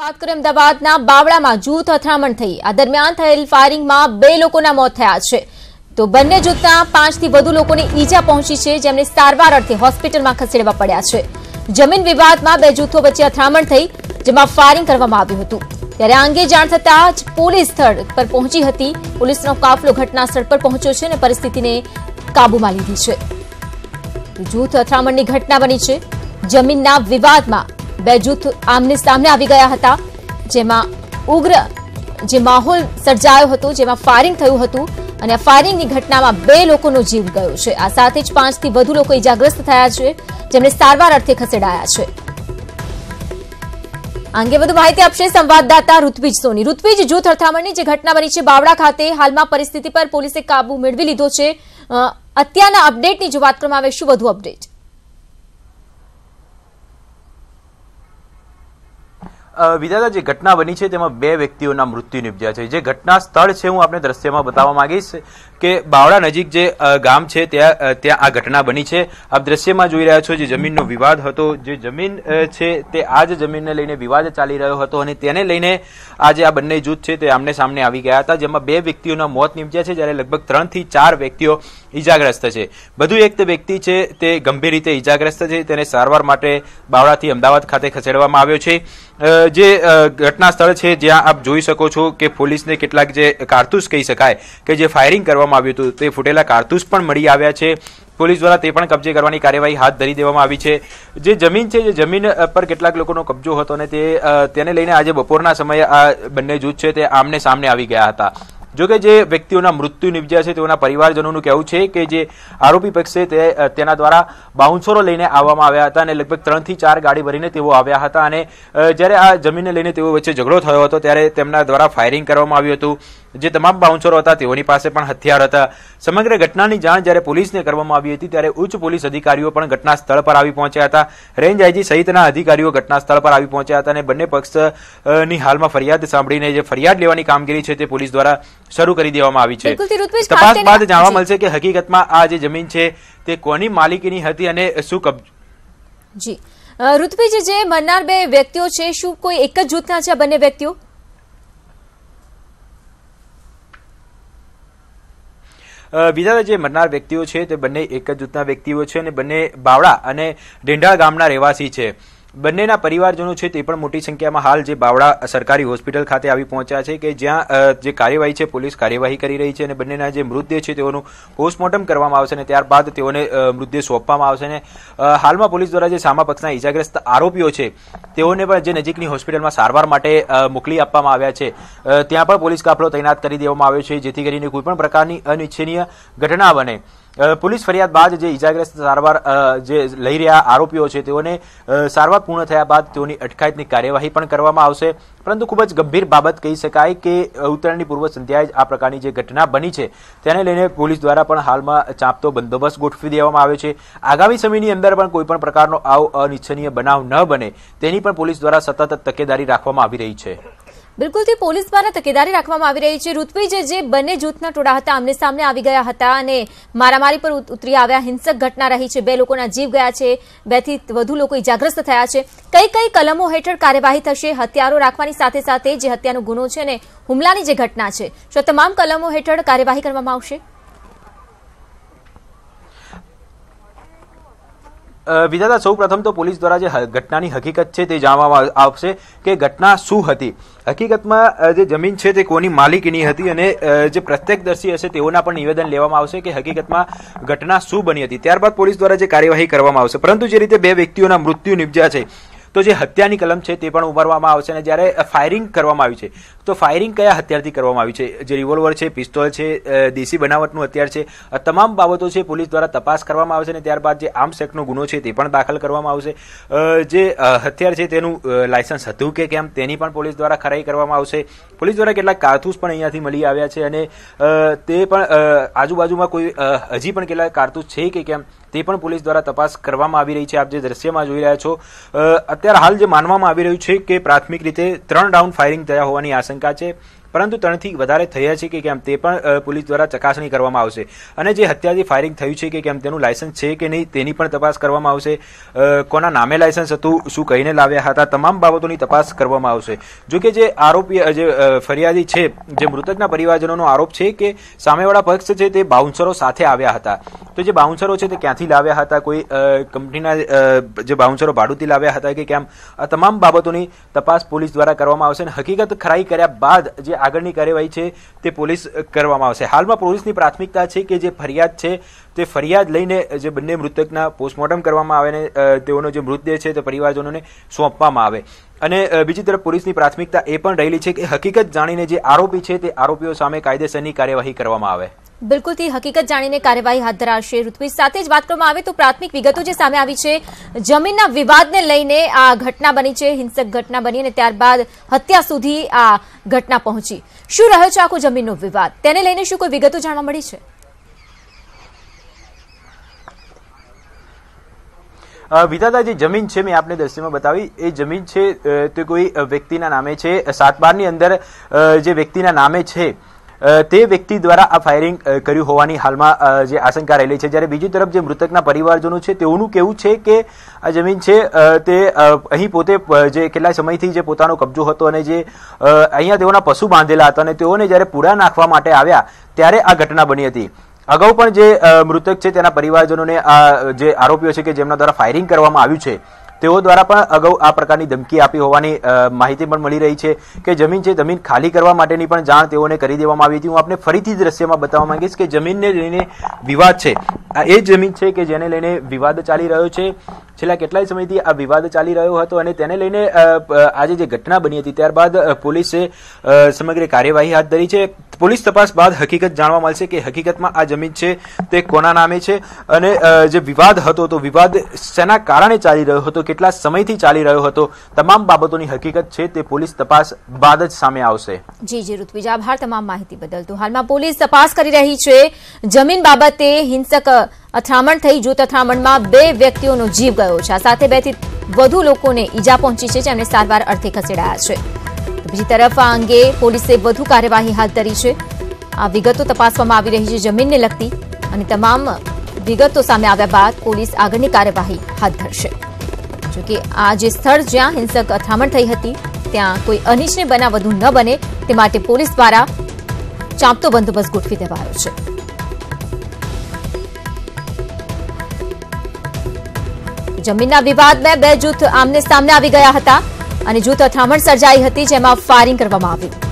વાત કરીએ અમદાવાદના બાવળામાં જૂથ અથડામણ થઈ. આ દરમિયાન થયેલ ફાયરિંગમાં બે લોકોના મોત થયા છે. તો બંને જૂથના પાંચથી વધુ લોકોને ઈજા પહોંચી છે, જેમને સારવાર અર્થે હોસ્પિટલમાં ખસેડવા પડ્યા છે. જમીન વિવાદમાં બે જૂથો વચ્ચે અથડામણ થઈ, જેમાં ફાયરિંગ કરવામાં આવ્યું હતું. ત્યારે આ અંગે જાણ થતાં જ પોલીસ સ્થળ પર પહોંચી હતી. પોલીસનો કાફલો ઘટના સ્થળ પર પહોંચ્યો છે અને પરિસ્થિતિને કાબૂમાં લીધી છે. જૂથ અથડામણની ઘટના બની છે. જમીનના વિવાદમાં બે જૂથ આમને સામને આવી ગયા હતા. જેમાં ઉગ્ર જે માહોલ સર્જાયો હતો, જેમાં ફાયરિંગ થયું હતું અને આ ફાયરિંગની ઘટનામાં બે લોકોનો જીવ ગયો છે. આ સાથે જ પાંચથી વધુ લોકો ઇજાગ્રસ્ત થયા છે, જેમને સારવાર અર્થે ખસેડાયા છે. અંગે વધુ માહિતી આપશે સંવાદદાતા ઋત્વિજ સોની. ઋત્વિજ, જૂથ અથડામણની જે ઘટના બની છે બાવડા ખાતે, હાલમાં પરિસ્થિતિ પર પોલીસે કાબુ મેળવી લીધો છે. અત્યારના અપડેટની જો વાત કરવામાં આવે, શું વધુ અપડેટ વિધાતા જે ઘટના બની છે, તેમાં બે વ્યક્તિઓના મૃત્યુ નિપજ્યા છે. જે ઘટના સ્થળ છે, હું આપણે દ્રશ્યમાં બતાવવા માંગીશ કે બાવળા નજીક જે ગામ છે, ત્યાં ત્યાં આ ઘટના બની છે. આપ દ્રશ્યમાં જોઈ રહ્યા છો જે જમીનનો વિવાદ હતો. જે જમીન છે, તે આ જ જમીનને લઈને વિવાદ ચાલી રહ્યો હતો અને તેને લઈને આજે આ બંને જૂથ છે, તે આમને સામને આવી ગયા હતા, જેમાં બે વ્યક્તિઓના મોત નિપજ્યા છે, જ્યારે લગભગ ત્રણથી ચાર વ્યક્તિઓ ઈજાગ્રસ્ત છે. વધુ એક વ્યક્તિ છે, તે ગંભીર રીતે ઈજાગ્રસ્ત છે. તેને સારવાર માટે બાવળાથી અમદાવાદ ખાતે ખસેડવામાં આવ્યો છે. જે ઘટના સ્થળ છે, જ્યાં આપ જોઈ શકો છો કે પોલીસને કેટલાક જે કારતૂસ કહી શકાય કે જે ફાયરિંગ કરવામાં આવ્યું હતું, તે ફૂટેલા કારતૂસ પણ મળી આવ્યા છે. પોલીસ દ્વારા તે પણ કબજે કરવાની કાર્યવાહી હાથ ધરી દેવામાં આવી છે. જે જમીન છે, જે જમીન પર કેટલાક લોકોનો કબજો હતો અને તે તેને લઈને આજે બપોરના સમયે આ બંને જૂથ છે તે આમને સામને આવી ગયા હતા. જોકે જે વ્યક્તિઓના મૃત્યુ નિપજ્યા છે, તેઓના પરિવારજનોનું કહેવું છે કે જે આરોપી પક્ષ તે તેના દ્વારા બાઉન્સરો લઈને આવવામાં આવ્યા હતા અને લગભગ ત્રણથી ચાર ગાડી ભરીને તેઓ આવ્યા હતા અને જ્યારે આ જમીનને લઈને તેઓ વચ્ચે ઝઘડો થયો હતો, ત્યારે તેમના દ્વારા ફાયરિંગ કરવામાં આવ્યું હતું. જે તમામ બાઉન્સરો હતા તેઓની પાસે પણ હથિયાર હતા. સમગ્ર ઘટનાની જાણ જ્યારે પોલીસને કરવામાં આવી હતી ત્યારે ઉચ્ચ પોલીસ અધિકારીઓ પણ ઘટના સ્થળ પર આવી પહોંચ્યા હતા. રેન્જ આઈજી સહિતના અધિકારીઓ ઘટના સ્થળ પર આવી પહોંચ્યા હતા અને બંને પક્ષની હાલમાં ફરિયાદ સાંભળીને જે ફરિયાદ લેવાની કામગીરી છે તે પોલીસ દ્વારા શરૂ કરી દેવામાં આવી છે. તપાસ બાદ જાણવા મળશે કે હકીકતમાં આ જે જમીન છે તે કોની માલિકીની હતી અને શું કબજો? જી. ઋત્વિજ જે મરનાર બે વ્યક્તિઓ છે શું કોઈ એક જ જૂથના છે આ બંને વ્યક્તિઓ? બીજા જે મરનાર વ્યક્તિઓ છે તે બંને એક જ જૂથના વ્યક્તિઓ છે અને બંને બાવળા અને ઢેંઢાળ ગામના રહેવાસી છે. બંનેના પરિવારજનો છે તે પણ મોટી સંખ્યામાં હાલ જે બાવળા સરકારી હોસ્પિટલ ખાતે આવી પહોંચ્યા છે કે જ્યાં જે કાર્યવાહી છે, પોલીસ કાર્યવાહી કરી રહી છે અને બંનેના જે મૃતદેહ છે તેઓનું પોસ્ટમોર્ટમ કરવામાં આવશે અને ત્યારબાદ તેઓને મૃતદેહ સોંપવામાં આવશે અને હાલમાં પોલીસ દ્વારા જે સામા પક્ષના ઇજાગ્રસ્ત આરોપીઓ છે તેઓને પણ જે નજીકની હોસ્પિટલમાં સારવાર માટે મોકલી આપવામાં આવ્યા છે. ત્યાં પણ પોલીસ કાફલો તૈનાત કરી દેવામાં આવ્યો છે જેથી કરીને કોઈપણ પ્રકારની અનિચ્છનીય ઘટના બને. પોલીસ ફરિયાદ બાદ જે ઇજાગ્રસ્ત સારવાર જે લઈ રહ્યા આરોપીઓ છે, તેઓને સારવાર પૂર્ણ થયા બાદ તેઓની અટકાયતની કાર્યવાહી પણ કરવામાં આવશે. પરંતુ ખૂબ જ ગંભીર બાબત કહી શકાય કે ઉત્તરાયણની પૂર્વ સંધ્યાએ આ પ્રકારની જે ઘટના બની છે, તેને લઈને પોલીસ દ્વારા પણ હાલમાં ચાંપતો બંદોબસ્ત ગોઠવી દેવામાં આવ્યો છે. આગામી સમયની અંદર પણ કોઈપણ પ્રકારનો આવો અનિચ્છનીય બનાવ ન બને, તેની પણ પોલીસ દ્વારા સતત તકેદારી રાખવામાં આવી રહી છે. બિલકુલથી પોલીસ દ્વારા તકેદારી રાખવામાં આવી રહી છે. ઋત્વિજ જે બંને જૂથના ટોળા હતા, આમને સામને આવી ગયા હતા અને મારામારી પર ઉતરી આવ્યા. હિંસક ઘટના રહી છે. બે લોકોના જીવ ગયા છે. બેથી વધુ લોકો ઇજાગ્રસ્ત થયા છે. કઈ કઈ કલમો હેઠળ કાર્યવાહી થશે, હથિયારો રાખવાની સાથે સાથે જે હત્યાનો ગુનો છે ને હુમલાની જે ઘટના છે. શું તમામ કલમો હેઠળ કાર્યવાહી કરવામાં આવશે. વિધાતા સૌ પ્રથમ તો પોલીસ દ્વારા જે ઘટનાની હકીકત છે તે જાણવામાં આવશે કે ઘટના શું હતી. હકીકતમાં જે જમીન છે તે કોની માલિકીની હતી અને જે પ્રત્યક્ષદર્શી હશે તેઓના પણ નિવેદન લેવામાં આવશે કે હકીકતમાં ઘટના શું બની હતી. ત્યારબાદ પોલીસ દ્વારા જે કાર્યવાહી કરવામાં આવશે. પરંતુ જે રીતે બે વ્યક્તિઓના મૃત્યુ નિપજ્યા છે, તો જે હત્યાની કલમ છે તે પણ ઉમેરવામાં આવશે અને જ્યારે ફાયરિંગ કરવામાં આવી છે તો ફાયરિંગ કયા હથિયારથી કરવામાં આવી છે? જે રિવોલ્વર છે પિસ્તોલ છે દેશી બનાવટનું હથિયાર છે, આ તમામ બાબતો છે પોલીસ દ્વારા તપાસ કરવામાં આવશે અને ત્યારબાદ જે આર્મ્સ એક્ટનો ગુનો છે તે પણ દાખલ કરવામાં આવશે. જે હથિયાર છે તેનું લાયસન્સ હતું કે કેમ તેની પણ પોલીસ દ્વારા ખરાઈ કરવામાં આવશે. પોલીસ દ્વારા કેટલાક કારતૂસ પણ અહીંયાથી મળી આવ્યા છે અને તે પણ આજુબાજુમાં કોઈ હજી પણ કેટલાક કારતૂસ છે કે કેમ તે પણ પોલીસ દ્વારા તપાસ કરવામાં આવી રહી છે. આપ જે દ્રશ્યમાં જોઈ રહ્યા છો અત્યારે હાલ જે માનવામાં આવી રહ્યું છે કે પ્રાથમિક રીતે ત્રણ રાઉન્ડ ફાયરિંગ થયા હોવાની આશંકા છે પરંતુ ત્રણથી વધારે થયા છે કે કેમ તે પણ પોલીસ દ્વારા ચકાસણી કરવામાં આવશે. અને જે હત્યાથી ફાયરિંગ થયું છે કે કેમ તેનું લાયસન્સ છે કે નહીં તેની પણ તપાસ કરવામાં આવશે. કોના નામે લાયસન્સ હતું, શું કહીને લાવ્યા હતા, તમામ બાબતોની તપાસ કરવામાં આવશે. જો કે જે આરોપી જે ફરિયાદી છે, જે મૃતકના પરિવારજનોનો આરોપ છે કે સામેવાળા પક્ષ છે તે બાઉન્સરો સાથે આવ્યા હતા. તો જે બાઉન્સરો છે તે ક્યાંથી લાવ્યા હતા? કોઈ કંપનીના જે બાઉન્સરો ભાડુથી લાવ્યા હતા કે કેમ? આ તમામ બાબતોની તપાસ પોલીસ દ્વારા કરવામાં આવશે અને હકીકત ખરાઈ કર્યા બાદ જે આગળની કાર્યવાહી છે તે પોલીસ કરવામાં આવશે. હાલમાં પોલીસની પ્રાથમિકતા છે કે જે ફરિયાદ છે તે ફરિયાદ લઈને જે બંને મૃતકના પોસ્ટમોર્ટમ કરવામાં આવે અને તેઓનો જે મૃતદેહ છે તે પરિવારજનોને સોંપવામાં આવે. અને બીજી તરફ પોલીસની પ્રાથમિકતા એ પણ રહેલી છે કે હકીકત જાણીને જે આરોપી છે તે આરોપીઓ સામે કાયદેસરની કાર્યવાહી કરવામાં આવે. બિલકુલથી હકીકત જાણીને કાર્યવાહી હાથ ધરાશે. ઋત્વિજ સાથે જ વાત કરવામાં આવે તો પ્રાથમિક વિગતો જે સામે આવી છે, જમીનના વિવાદને લઈને આ ઘટના બની છે, હિંસક ઘટના બની અને ત્યારબાદ હત્યા સુધી આ ઘટના પહોંચી. શું રહ્યો છે આખો જમીનનો વિવાદ? તેને લઈને શું કોઈ વિગતો જાણવા મળી છે? વિધાતા, જે જમીન છે, મેં આપને દ્રશ્યમાં બતાવી. એ જમીન છે તે કોઈ વ્યક્તિના નામે છે. સાત બારની અંદર જે વ્યક્તિના નામે છે તે વ્યક્તિ દ્વારા આ ફાયરિંગ કર્યું હોવાની હાલમાં જે આશંકા રહેલી છે. જ્યારે બીજી તરફ જે મૃતકના પરિવારજનો છે, તેઓનું કેવું છે કે આ જમીન છે તે અહીં પોતે જે કેટલા સમયથી જે પોતાનો કબજો હતો અને જે અહીંયા તેઓના પશુ બાંધેલા હતા અને તેઓને જ્યારે પૂરા નાખવા માટે આવ્યા, ત્યારે આ ઘટના બની હતી. અગાઉ પણ જે મૃતક છે, તેના પરિવારજનોને આ, જે આરોપીઓ છે કે જેમના દ્વારા ફાયરિંગ કરવામાં આવ્યું છે તેઓ દ્વારા પણ અગાઉ આ પ્રકારની ધમકી આપી હોવાની માહિતી પણ મળી રહી છે કે જમીન છે જમીન ખાલી કરવા માટેની પણ જાણ તેઓને કરી દેવામાં આવી હતી. હું આપને ફરીથી દ્રશ્યમાં બતાવવા માંગીશ કે જમીનને લઈને વિવાદ છે. આ એ જમીન છે કે જેને લઈને વિવાદ ચાલી રહ્યો છે. છેલ્લા કેટલાય સમયથી આ વિવાદ ચાલી રહ્યો હતો અને તેને લઈને આજે જે ઘટના બની હતી, ત્યારબાદ પોલીસે સમગ્ર કાર્યવાહી હાથ ધરી છે. પોલીસ તપાસ બાદ હકીકત જાણવા મળશે કે હકીકતમાં આ જમીન છે તે કોના નામે છે અને જે વિવાદ હતો તો વિવાદ શેના કારણે ચાલી રહ્યો હતો, કેટલા સમયથી ચાલી રહ્યો હતો, તમામ બાબતોની હકીકત છે તે પોલીસ તપાસ બાદ જ સામે આવશે. જી જી, ઋત્વિજ, આભાર તમામ માહિતી બદલ. હાલમાં પોલીસ તપાસ કરી રહી છે. જમીન બાબતે હિંસક અથડામણ થઈ જૂથ અથડામણમાં બે વ્યક્તિઓનો જીવ ગયો છે. આ સાથે બેથી વધુ લોકોને ઈજા પહોંચી છે, જેમને સારવાર અર્થે ખસેડાયા છે. બીજી તરફ આ અંગે પોલીસે વધુ કાર્યવાહી હાથ ધરી છે. આ વિગતો તપાસવામાં આવી રહી છે જમીનને લગતી અને તમામ વિગતો સામે આવ્યા બાદ પોલીસ આગળની કાર્યવાહી હાથ ધરશે. જોકે આ જે સ્થળ જ્યાં હિંસક અથડામણ થઈ હતી, ત્યાં કોઈ અનિચ્છનીય બનાવ વધુ ન બને તે માટે પોલીસ દ્વારા ચાંપતો બંદોબસ્ત ગોઠવી દેવાયો છે. જમીનના વિવાદમાં બે જૂથ આમને સામને આવી ગયા હતા અને જૂથ અથડામણ સર્જાઈ હતી જેમાં ફાયરિંગ કરવામાં આવ્યું